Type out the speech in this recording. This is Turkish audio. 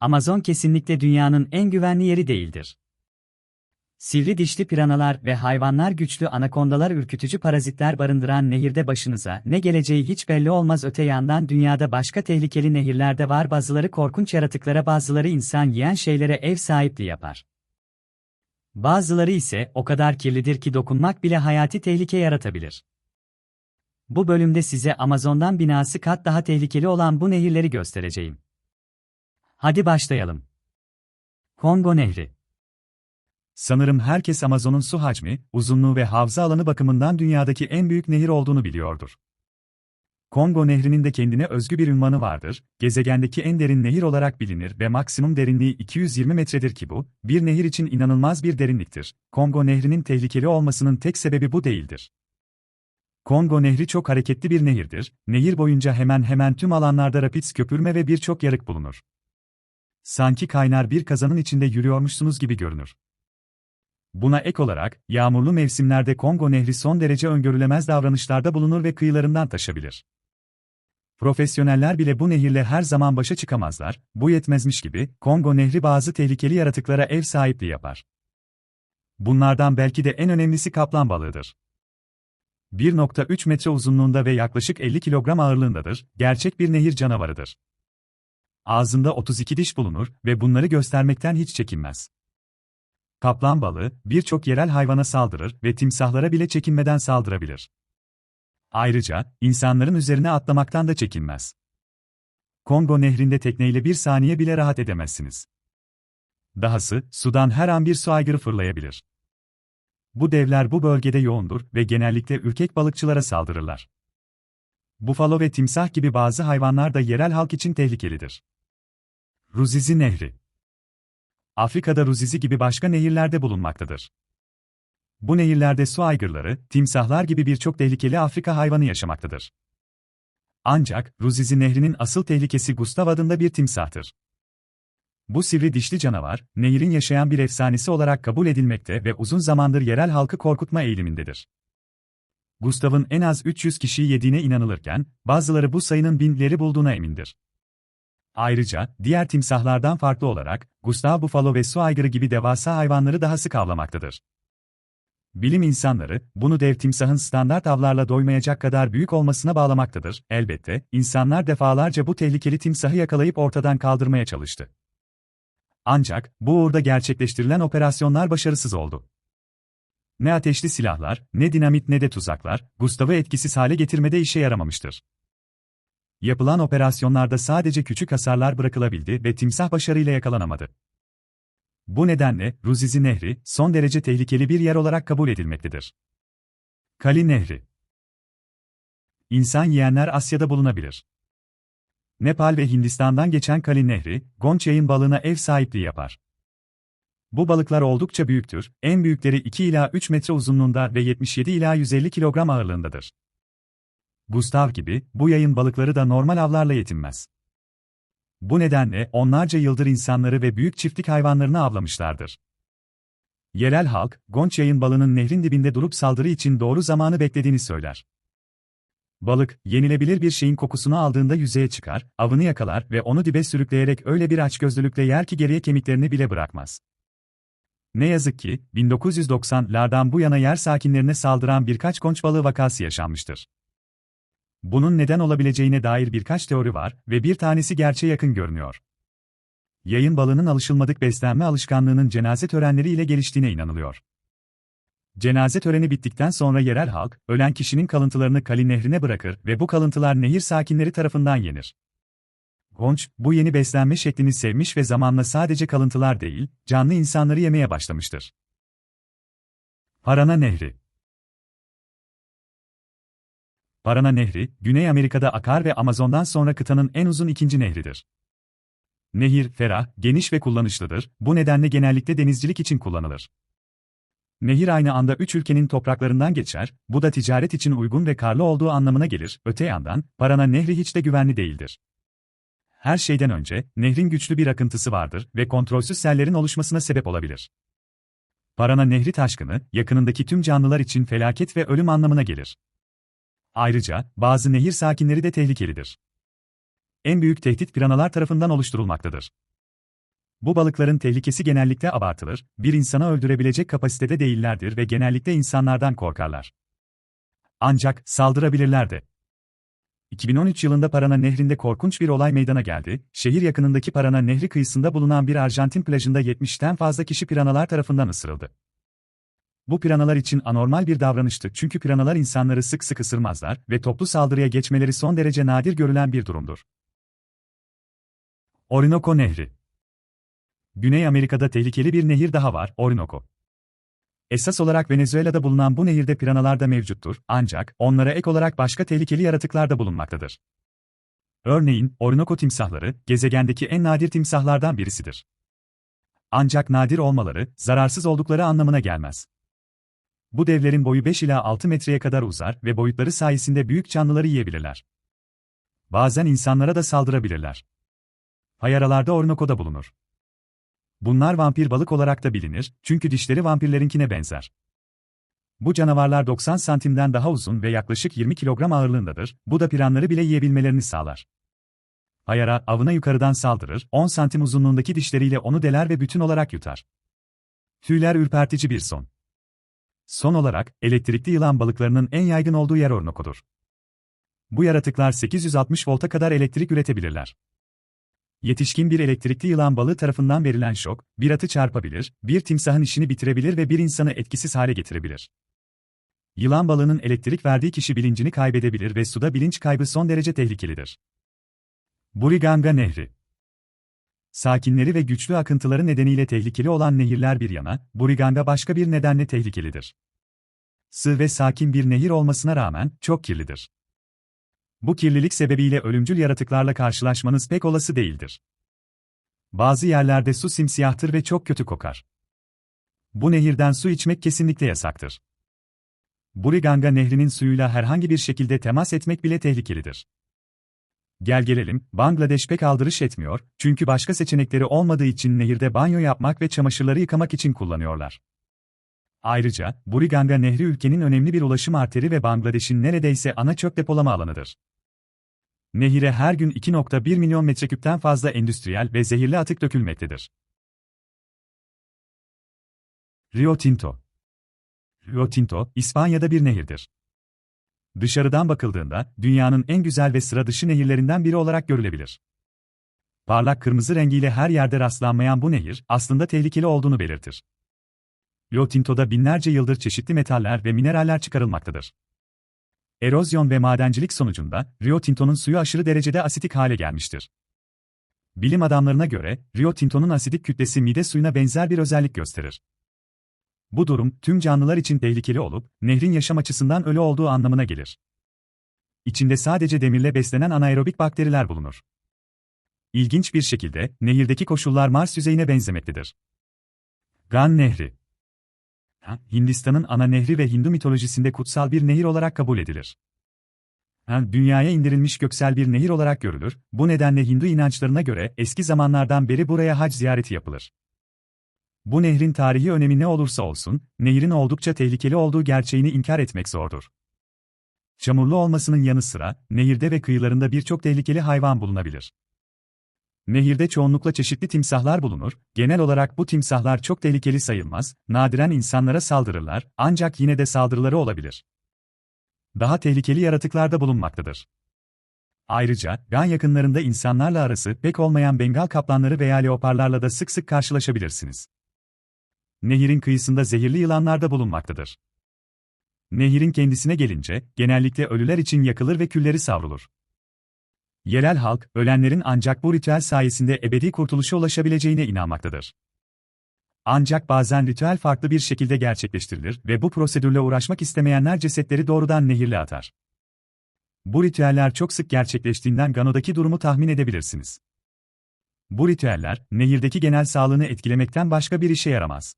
Amazon kesinlikle dünyanın en güvenli yeri değildir. Sivri dişli piranalar ve hayvanlar güçlü anakondalar ürkütücü parazitler barındıran nehirde başınıza ne geleceği hiç belli olmaz öte yandan dünyada başka tehlikeli nehirlerde var bazıları korkunç yaratıklara bazıları insan yiyen şeylere ev sahipliği yapar. Bazıları ise o kadar kirlidir ki dokunmak bile hayati tehlike yaratabilir. Bu bölümde size Amazon'dan binası kat daha tehlikeli olan bu nehirleri göstereceğim. Hadi başlayalım. Kongo Nehri Sanırım herkes Amazon'un su hacmi, uzunluğu ve havza alanı bakımından dünyadaki en büyük nehir olduğunu biliyordur. Kongo Nehri'nin de kendine özgü bir ünvanı vardır, gezegendeki en derin nehir olarak bilinir ve maksimum derinliği 220 metredir ki bu, bir nehir için inanılmaz bir derinliktir. Kongo Nehri'nin tehlikeli olmasının tek sebebi bu değildir. Kongo Nehri çok hareketli bir nehirdir, nehir boyunca hemen hemen tüm alanlarda rapid köpürme ve birçok yarık bulunur. Sanki kaynar bir kazanın içinde yürüyormuşsunuz gibi görünür. Buna ek olarak, yağmurlu mevsimlerde Kongo Nehri son derece öngörülemez davranışlarda bulunur ve kıyılarından taşabilir. Profesyoneller bile bu nehirle her zaman başa çıkamazlar, bu yetmezmiş gibi, Kongo Nehri bazı tehlikeli yaratıklara ev sahipliği yapar. Bunlardan belki de en önemlisi kaplan balığıdır. 1.3 metre uzunluğunda ve yaklaşık 50 kilogram ağırlığındadır, gerçek bir nehir canavarıdır. Ağzında 32 diş bulunur ve bunları göstermekten hiç çekinmez. Kaplan balığı, birçok yerel hayvana saldırır ve timsahlara bile çekinmeden saldırabilir. Ayrıca, insanların üzerine atlamaktan da çekinmez. Kongo nehrinde tekneyle bir saniye bile rahat edemezsiniz. Dahası, sudan her an bir su aygırı fırlayabilir. Bu devler bu bölgede yoğundur ve genellikle ürkek balıkçılara saldırırlar. Bufalo ve timsah gibi bazı hayvanlar da yerel halk için tehlikelidir. Ruzizi Nehri Afrika'da Ruzizi gibi başka nehirlerde bulunmaktadır. Bu nehirlerde su aygırları, timsahlar gibi birçok tehlikeli Afrika hayvanı yaşamaktadır. Ancak, Ruzizi Nehri'nin asıl tehlikesi Gustav adında bir timsahtır. Bu sivri dişli canavar, nehirin yaşayan bir efsanesi olarak kabul edilmekte ve uzun zamandır yerel halkı korkutma eğilimindedir. Gustav'ın en az 300 kişiyi yediğine inanılırken, bazıları bu sayının binleri bulduğuna emindir. Ayrıca, diğer timsahlardan farklı olarak, Gustav bufalo ve su aygırı gibi devasa hayvanları daha sık avlamaktadır. Bilim insanları, bunu dev timsahın standart avlarla doymayacak kadar büyük olmasına bağlamaktadır. Elbette, insanlar defalarca bu tehlikeli timsahı yakalayıp ortadan kaldırmaya çalıştı. Ancak, bu uğurda gerçekleştirilen operasyonlar başarısız oldu. Ne ateşli silahlar, ne dinamit ne de tuzaklar, Gustav'ı etkisiz hale getirmede işe yaramamıştır. Yapılan operasyonlarda sadece küçük hasarlar bırakılabildi ve timsah başarıyla yakalanamadı. Bu nedenle, Ruzizi Nehri, son derece tehlikeli bir yer olarak kabul edilmektedir. Kali Nehri İnsan yiyenler Asya'da bulunabilir. Nepal ve Hindistan'dan geçen Kali Nehri, gonç balığına ev sahipliği yapar. Bu balıklar oldukça büyüktür, en büyükleri 2 ila 3 metre uzunluğunda ve 77 ila 150 kilogram ağırlığındadır. Gustav gibi, bu yayın balıkları da normal avlarla yetinmez. Bu nedenle onlarca yıldır insanları ve büyük çiftlik hayvanlarını avlamışlardır. Yerel halk, gonç yayın balının nehrin dibinde durup saldırı için doğru zamanı beklediğini söyler. Balık, yenilebilir bir şeyin kokusunu aldığında yüzeye çıkar, avını yakalar ve onu dibe sürükleyerek öyle bir açgözlülükle yer ki geriye kemiklerini bile bırakmaz. Ne yazık ki, 1990'lardan bu yana yer sakinlerine saldıran birkaç konç balığı vakası yaşanmıştır. Bunun neden olabileceğine dair birkaç teori var ve bir tanesi gerçeğe yakın görünüyor. Yayın balığının alışılmadık beslenme alışkanlığının cenaze törenleri ile geliştiğine inanılıyor. Cenaze töreni bittikten sonra yerel halk, ölen kişinin kalıntılarını Kali Nehri'ne bırakır ve bu kalıntılar nehir sakinleri tarafından yenir. Gonç, bu yeni beslenme şeklini sevmiş ve zamanla sadece kalıntılar değil, canlı insanları yemeye başlamıştır. Parana Nehri Parana Nehri, Güney Amerika'da akar ve Amazon'dan sonra kıtanın en uzun ikinci nehridir. Nehir, ferah, geniş ve kullanışlıdır, bu nedenle genellikle denizcilik için kullanılır. Nehir aynı anda üç ülkenin topraklarından geçer, bu da ticaret için uygun ve karlı olduğu anlamına gelir, öte yandan, Parana Nehri hiç de güvenli değildir. Her şeyden önce, nehrin güçlü bir akıntısı vardır ve kontrolsüz sellerin oluşmasına sebep olabilir. Parana Nehri taşkını, yakınındaki tüm canlılar için felaket ve ölüm anlamına gelir. Ayrıca, bazı nehir sakinleri de tehlikelidir. En büyük tehdit piranalar tarafından oluşturulmaktadır. Bu balıkların tehlikesi genellikle abartılır, bir insana öldürebilecek kapasitede değillerdir ve genellikle insanlardan korkarlar. Ancak saldırabilirler de. 2013 yılında Parana Nehri'nde korkunç bir olay meydana geldi. Şehir yakınındaki Parana Nehri kıyısında bulunan bir Arjantin plajında 70'ten fazla kişi piranalar tarafından ısırıldı. Bu piranalar için anormal bir davranıştı çünkü piranalar insanları sık sık ısırmazlar ve toplu saldırıya geçmeleri son derece nadir görülen bir durumdur. Orinoco Nehri Güney Amerika'da tehlikeli bir nehir daha var, Orinoco. Esas olarak Venezuela'da bulunan bu nehirde piranalar da mevcuttur, ancak onlara ek olarak başka tehlikeli yaratıklar da bulunmaktadır. Örneğin, Orinoco timsahları, gezegendeki en nadir timsahlardan birisidir. Ancak nadir olmaları, zararsız oldukları anlamına gelmez. Bu devlerin boyu 5 ila 6 metreye kadar uzar ve boyutları sayesinde büyük canlıları yiyebilirler. Bazen insanlara da saldırabilirler. Hayaralarda Orinoco'da bulunur. Bunlar vampir balık olarak da bilinir, çünkü dişleri vampirlerinkine benzer. Bu canavarlar 90 santimden daha uzun ve yaklaşık 20 kilogram ağırlığındadır, bu da piranları bile yiyebilmelerini sağlar. Hayara, avına yukarıdan saldırır, 10 santim uzunluğundaki dişleriyle onu deler ve bütün olarak yutar. Tüyler ürpertici bir son. Son olarak, elektrikli yılan balıklarının en yaygın olduğu yer Orinoco'dur. Bu yaratıklar 860 volta kadar elektrik üretebilirler. Yetişkin bir elektrikli yılan balığı tarafından verilen şok, bir atı çarpabilir, bir timsahın işini bitirebilir ve bir insanı etkisiz hale getirebilir. Yılan balığının elektrik verdiği kişi bilincini kaybedebilir ve suda bilinç kaybı son derece tehlikelidir. Buriganga Nehri Sakinleri ve güçlü akıntıları nedeniyle tehlikeli olan nehirler bir yana, Buriganga başka bir nedenle tehlikelidir. Sığ ve sakin bir nehir olmasına rağmen çok kirlidir. Bu kirlilik sebebiyle ölümcül yaratıklarla karşılaşmanız pek olası değildir. Bazı yerlerde su simsiyahtır ve çok kötü kokar. Bu nehirden su içmek kesinlikle yasaktır. Buriganga nehrinin suyuyla herhangi bir şekilde temas etmek bile tehlikelidir. Gel gelelim, Bangladeş pek aldırış etmiyor, çünkü başka seçenekleri olmadığı için nehirde banyo yapmak ve çamaşırları yıkamak için kullanıyorlar. Ayrıca, Buriganga Nehri ülkenin önemli bir ulaşım arteri ve Bangladeş'in neredeyse ana çöp depolama alanıdır. Nehire her gün 2.1 milyon metreküpten fazla endüstriyel ve zehirli atık dökülmektedir. Rio Tinto Rio Tinto, İspanya'da bir nehirdir. Dışarıdan bakıldığında, dünyanın en güzel ve sıra dışı nehirlerinden biri olarak görülebilir. Parlak kırmızı rengiyle her yerde rastlanmayan bu nehir, aslında tehlikeli olduğunu belirtir. Rio Tinto'da binlerce yıldır çeşitli metaller ve mineraller çıkarılmaktadır. Erozyon ve madencilik sonucunda Rio Tinto'nun suyu aşırı derecede asitik hale gelmiştir. Bilim adamlarına göre Rio Tinto'nun asidik kütlesi mide suyuna benzer bir özellik gösterir. Bu durum tüm canlılar için tehlikeli olup nehrin yaşam açısından ölü olduğu anlamına gelir. İçinde sadece demirle beslenen anaerobik bakteriler bulunur. İlginç bir şekilde nehirdeki koşullar Mars yüzeyine benzemektedir. Gan Nehri Hindistan'ın ana nehri ve Hindu mitolojisinde kutsal bir nehir olarak kabul edilir. Dünyaya indirilmiş göksel bir nehir olarak görülür, bu nedenle Hindu inançlarına göre eski zamanlardan beri buraya hac ziyareti yapılır. Bu nehrin tarihi önemi ne olursa olsun, nehrin oldukça tehlikeli olduğu gerçeğini inkar etmek zordur. Çamurlu olmasının yanı sıra, nehirde ve kıyılarında birçok tehlikeli hayvan bulunabilir. Nehirde çoğunlukla çeşitli timsahlar bulunur, genel olarak bu timsahlar çok tehlikeli sayılmaz, nadiren insanlara saldırırlar, ancak yine de saldırıları olabilir. Daha tehlikeli yaratıklar da bulunmaktadır. Ayrıca, Gan yakınlarında insanlarla arası pek olmayan Bengal kaplanları veya leoparlarla da sık sık karşılaşabilirsiniz. Nehirin kıyısında zehirli yılanlar da bulunmaktadır. Nehirin kendisine gelince, genellikle ölüler için yakılır ve külleri savrulur. Yerel halk, ölenlerin ancak bu ritüel sayesinde ebedi kurtuluşa ulaşabileceğine inanmaktadır. Ancak bazen ritüel farklı bir şekilde gerçekleştirilir ve bu prosedürle uğraşmak istemeyenler cesetleri doğrudan nehirle atar. Bu ritüeller çok sık gerçekleştiğinden Gano'daki durumu tahmin edebilirsiniz. Bu ritüeller, nehirdeki genel sağlığını etkilemekten başka bir işe yaramaz.